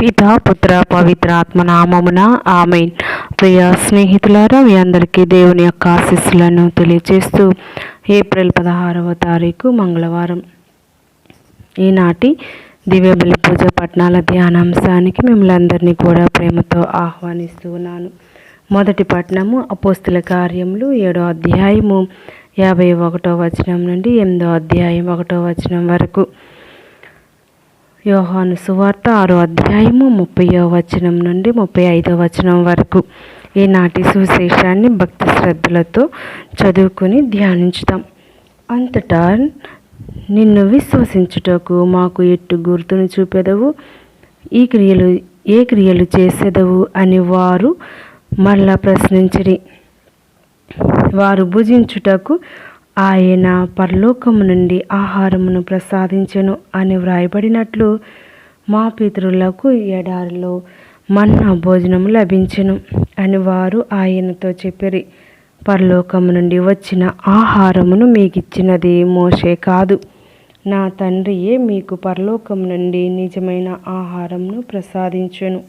పిత పుత్ర పవిత్ర ఆత్మ నామమున ఆమెన్. ప్రియ స్నేహితులారా మీ అందరికీ దేవుని యొక్క ఆశీస్సులను తెలియజేస్తూ ఏప్రిల్ పదహారవ తారీఖు మంగళవారం. ఈనాటి దివ్య బలి పూజ పట్నాల ధ్యానాంశానికి మిమ్మల్ని అందరినీ కూడా ప్రేమతో ఆహ్వానిస్తూ ఉన్నాను. మొదటి పట్నము అపోస్తుల కార్యములు ఏడో అధ్యాయము యాభై ఒకటో వచనం నుండి ఎనిమిదో అధ్యాయం ఒకటో వచనం వరకు. యోహాను సువార్త ఆరో అధ్యాయము ముప్పయో వచనం నుండి ముప్పై ఐదో వచనం వరకు. ఈనాటి సువిశేషాన్ని భక్తి శ్రద్ధలతో చదువుకుని ధ్యానించుతాం అంతటా నిన్ను విశ్వసించుటకు మాకు ఎట్టు గుర్తును చూపెదవు? ఈ క్రియలు ఏ క్రియలు చేసేదవు? అని వారు మళ్ళా ప్రశ్నించిరి. వారు భుజించుటకు ఆయన పరలోకము నుండి ఆహారమును ప్రసాదించెను అని వ్రాయబడినట్లు మా పితరులకు ఎడారిలో మన్నా భోజనము లభించెను అని వారు ఆయనతో చెప్పిరి. పరలోకము నుండి వచ్చిన ఆహారమును మీకిచ్చినది మోసే కాదు. నా తండ్రియే మీకు పరలోకం నుండి నిజమైన ఆహారమును ప్రసాదించెను.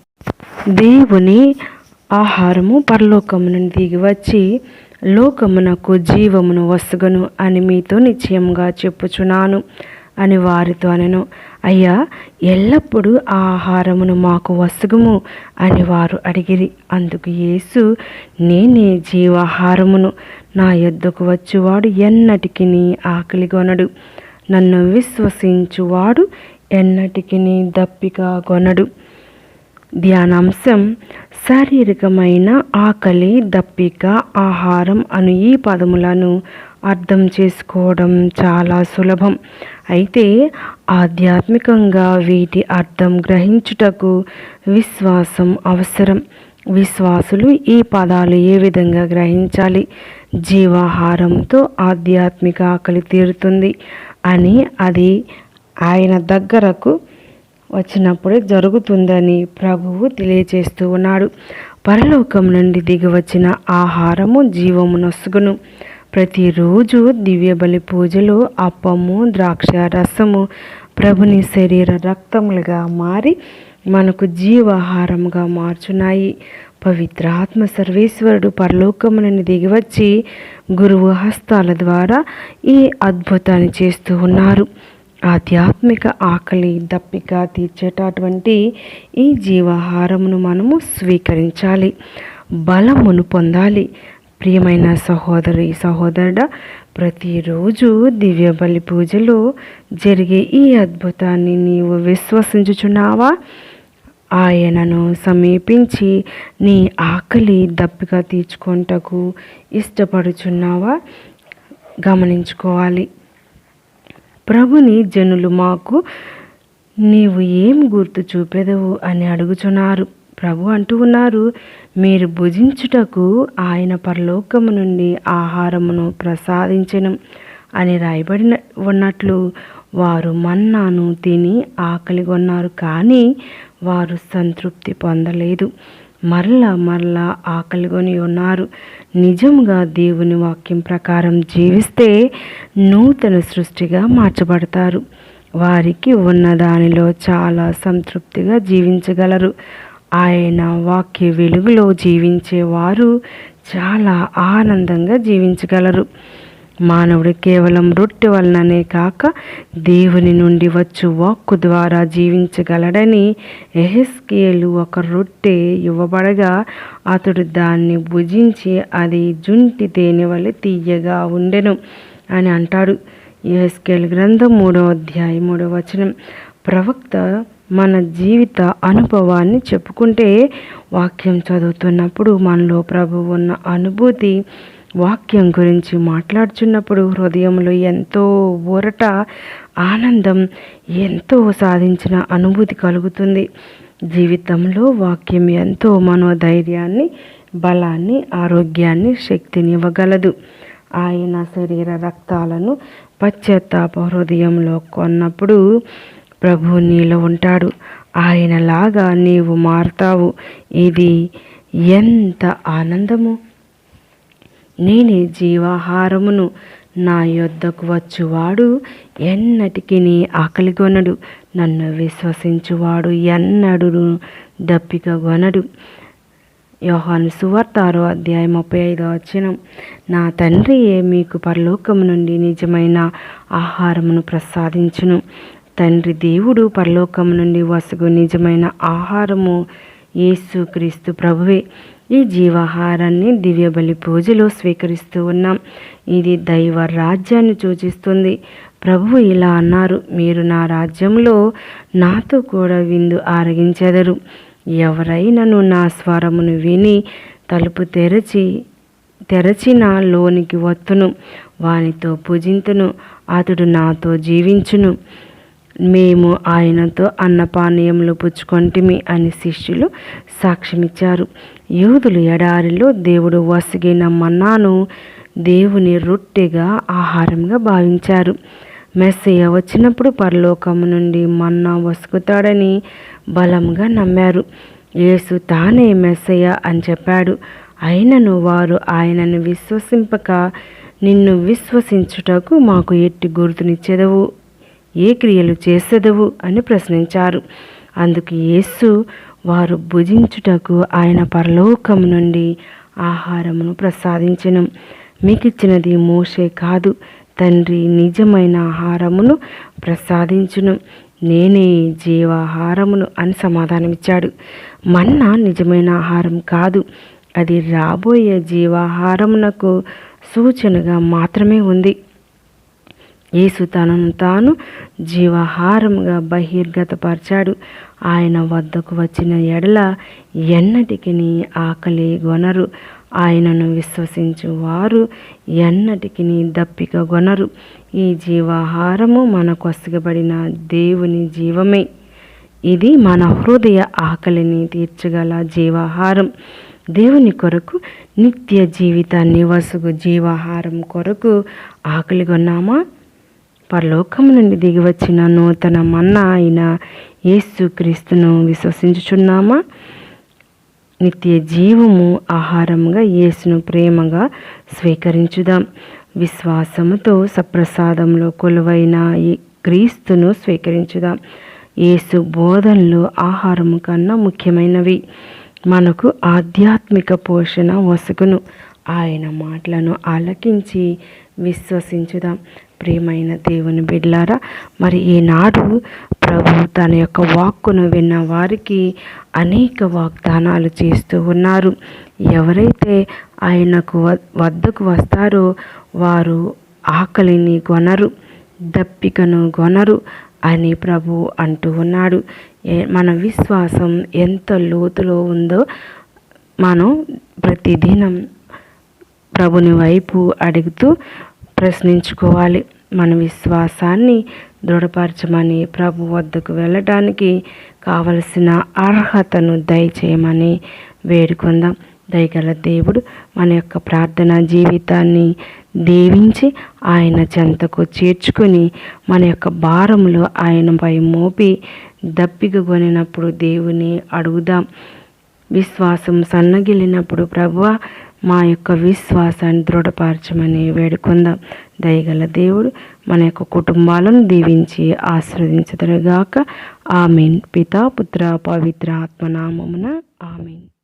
దేవుని ఆహారము పరలోకము నుండి దిగి వచ్చి లోకమునకు జీవమును వసుగను అని మీతో నిశ్చయంగా చెప్పుచున్నాను అని వారితో అనను. అయ్యా ఎల్లప్పుడూ ఆ ఆహారమును మాకు వసుగుము అని వారు అడిగిరి. అందుకు యేసు నేనే జీవాహారమును. నా యొద్దకు వచ్చువాడు ఎన్నటికి ఆకలిగొనడు నన్ను విశ్వసించువాడు ఎన్నటికి దప్పిక కొనడు ధ్యానాంశం శారీరకమైన ఆకలి దప్పిక ఆహారం అను ఈ పదములను అర్థం చేసుకోవడం చాలా సులభం. అయితే ఆధ్యాత్మికంగా వీటి అర్థం గ్రహించుటకు విశ్వాసం అవసరం. విశ్వాసులు ఈ పదాలు ఏ విధంగా గ్రహించాలి? జీవాహారంతో ఆధ్యాత్మిక ఆకలి తీరుతుంది అని అది ఆయన దగ్గరకు వచ్చినప్పుడే జరుగుతుందని ప్రభువు తెలియచేస్తూ ఉన్నాడు. పరలోకం నుండి దిగివచ్చిన ఆహారము జీవము నొసుగును. ప్రతిరోజు దివ్య బలి పూజలో అప్పము ద్రాక్ష రసము ప్రభుని శరీర రక్తములుగా మారి మనకు జీవాహారముగా మార్చున్నాయి. పవిత్రాత్మ సర్వేశ్వరుడు పరలోకము నుండి దిగివచ్చి గురువు హస్తాల ద్వారా ఈ అద్భుతాన్ని చేస్తూ ఉన్నారు. ఆధ్యాత్మిక ఆకలి దప్పిక తీర్చేటటువంటి ఈ జీవాహారమును మనము స్వీకరించాలి. బలమును పొందాలి. ప్రియమైన సహోదరి సహోదరుడ ప్రతిరోజు దివ్య బలి పూజలో జరిగే ఈ అద్భుతాన్ని నీవు విశ్వసించుచున్నావా? ఆయనను సమీపించి నీ ఆకలి దప్పిక తీర్చుకుంటకు ఇష్టపడుచున్నావా? గమనించుకోవాలి. ప్రభుని జనులు మాకు నీవు ఏం గుర్తు చూపెదవు అని అడుగుచున్నారు. ప్రభు అంటూ ఉన్నారు మీరు భుజించుటకు ఆయన పరలోకము నుండి ఆహారమును ప్రసాదించను అని రాయబడిన ఉన్నట్లు వారు మన్నాను తిని ఆకలిగొన్నారు కానీ వారు సంతృప్తి పొందలేదు. మరలా మరలా ఆకలిగొని ఉన్నారు. నిజంగా దేవుని వాక్యం ప్రకారం జీవిస్తే నూతన సృష్టిగా మార్చబడతారు. వారికి ఉన్న దానిలో చాలా సంతృప్తిగా జీవించగలరు. ఆయన వాక్య వెలుగులో జీవించేవారు చాలా ఆనందంగా జీవించగలరు. మానవుడు కేవలం రొట్టె వలననే కాక దేవుని నుండి వచ్చు వాక్కు ద్వారా జీవించగలడని ఎహెస్కేలు ఒక రొట్టె ఇవ్వబడగా అతడు దాన్ని భుజించి అది జుంటి తేనె వలె తీయగా ఉండెను అని అంటాడు. ఎహెస్కేల్ గ్రంథం మూడో అధ్యాయం మూడో వచనం. ప్రవక్త మన జీవిత అనుభవాన్ని చెప్పుకుంటే వాక్యం చదువుతున్నప్పుడు మనలో ప్రభు ఉన్న అనుభూతి వాక్యం గురించి మాట్లాడుచున్నప్పుడు హృదయంలో ఎంతో ఊరట ఆనందం ఎంతో సాధించిన అనుభూతి కలుగుతుంది. జీవితంలో వాక్యం ఎంతో మనోధైర్యాన్ని బలాన్ని ఆరోగ్యాన్ని శక్తిని ఇవ్వగలదు ఆయన శరీర రక్తాలను పశ్చాత్తాప హృదయంలో కొన్నప్పుడు ప్రభు నీలో ఉంటాడు. ఆయనలాగా నీవు మారుతావు. ఇది ఎంత ఆనందము! నేనే జీవాహారమును. నా యొద్దకు వచ్చువాడు ఎన్నటికి నీ ఆకలి కొనడు. నన్ను విశ్వసించువాడు ఎన్నడు దప్పికగొనడు యోహాను సువార్త ఆరో అధ్యాయం ముప్పై ఐదో వచ్చిన నా తండ్రియే మీకు పరలోకము నుండి నిజమైన ఆహారమును ప్రసాదించును. తండ్రి దేవుడు పరలోకము నుండి వసగు నిజమైన ఆహారము యేసు క్రీస్తు ప్రభువే. ఈ జీవాహారాన్ని దివ్య బలి పూజలో స్వీకరిస్తూ ఉన్నాం. ఇది దైవ రాజ్యాన్ని సూచిస్తుంది. ప్రభు ఇలా అన్నారు మీరు నా రాజ్యంలో నాతో కూడా విందు ఆరగించెదరు. ఎవరైనను నా స్వరమును విని తలుపు తెరచి తెరచిన లోనికి వత్తును. వానితో పూజింతును. అతడు నాతో జీవించును. మేము ఆయనతో అన్నపానీయములు పుచ్చుకొంటిమి అని శిష్యులు సాక్ష్యమిచ్చారు. యూదులు ఎడారిలో దేవుడు వసిగిన మన్నాను దేవుని రొట్టెగా ఆహారంగా భావించారు. మెస్సయ్య వచ్చినప్పుడు పరలోకము నుండి మన్నా వసుకుతాడని బలంగా నమ్మారు. యేసు తానే మెస్సయ్య అని చెప్పాడు. అయినను వారు ఆయనను విశ్వసింపక నిన్ను విశ్వసించుటకు మాకు ఎట్టి గుర్తునిచ్చేదవు. ఏ క్రియలు చేసెదవు అని ప్రశ్నించారు. అందుకు యేసు వారు భుజించుటకు ఆయన పరలోకం నుండి ఆహారమును ప్రసాదించను. మీకు ఇచ్చినది మోషే కాదు తండ్రి నిజమైన ఆహారమును ప్రసాదించును. నేనే జీవాహారమును అని సమాధానమిచ్చాడు. మన్నా నిజమైన ఆహారం కాదు అది రాబోయే జీవాహారమునకు సూచనగా మాత్రమే ఉంది. యేసు తనను తాను జీవాహారముగా బహిర్గతపరిచాడు. ఆయన వద్దకు వచ్చిన ఎడల ఎన్నటికి ఆకలి గొనరు. ఆయనను విశ్వసించు వారు ఎన్నటికి దప్పిక గొనరు. ఈ జీవాహారము మన కొసగబడిన దేవుని జీవమే. ఇది మన హృదయ ఆకలిని తీర్చగల జీవాహారం. దేవుని కొరకు నిత్య జీవితాన్ని వసుగు జీవాహారం కొరకు ఆకలి కొన్నామా పరలోకము నుండి దిగి వచ్చిన నూతన మన్న అయిన యేసుక్రీస్తును విశ్వసించుచున్నామా? నిత్య జీవము ఆహారముగా యేసును ప్రేమగా స్వీకరించుదాం. విశ్వాసముతో సప్రసాదంలో కొలువైన ఈ క్రీస్తును స్వీకరించుదాం. యేసు బోధనలు ఆహారము కన్నా ముఖ్యమైనవి. మనకు ఆధ్యాత్మిక పోషణ వసుకును. ఆయన మాటలను ఆలకించి విశ్వసించుదాం. ప్రియమైన దేవుని బిడ్లారా మరి ఈనాడు ప్రభు తన యొక్క వాక్కును విన్న వారికి అనేక వాగ్దానాలు చేస్తూ ఉన్నారు. ఎవరైతే ఆయనకు వద్దకు వస్తారో వారు ఆకలిని కొనరు దప్పికను కొనరు అని ప్రభు అంటూ ఉన్నాడు. మన విశ్వాసం ఎంత లోతులో ఉందో మనం ప్రతిదినం ప్రభుని వైపు అడుగుతూ ప్రశ్నించుకోవాలి. మన విశ్వాసాన్ని దృఢపరచమని ప్రభు వద్దకు వెళ్ళటానికి కావలసిన అర్హతను దయచేయమని వేడుకుందాం. దయగల దేవుడు మన యొక్క ప్రార్థన జీవితాన్ని దీవించి ఆయన చెంతకు చేర్చుకుని మన యొక్క భారములు ఆయనపై మోపి దప్పిక కొనినప్పుడు దేవుని అడుగుదాం. విశ్వాసం సన్నగిలినప్పుడు ప్రభువ మా యొక్క విశ్వాసాన్ని దృఢపరచమని వేడుకుందాం. దయగల దేవుడు మన యొక్క కుటుంబాలను దీవించి ఆశ్రవదించదురుగాక. ఆమెన్. పితా పుత్ర పవిత్ర ఆత్మనామమున ఆమెన్.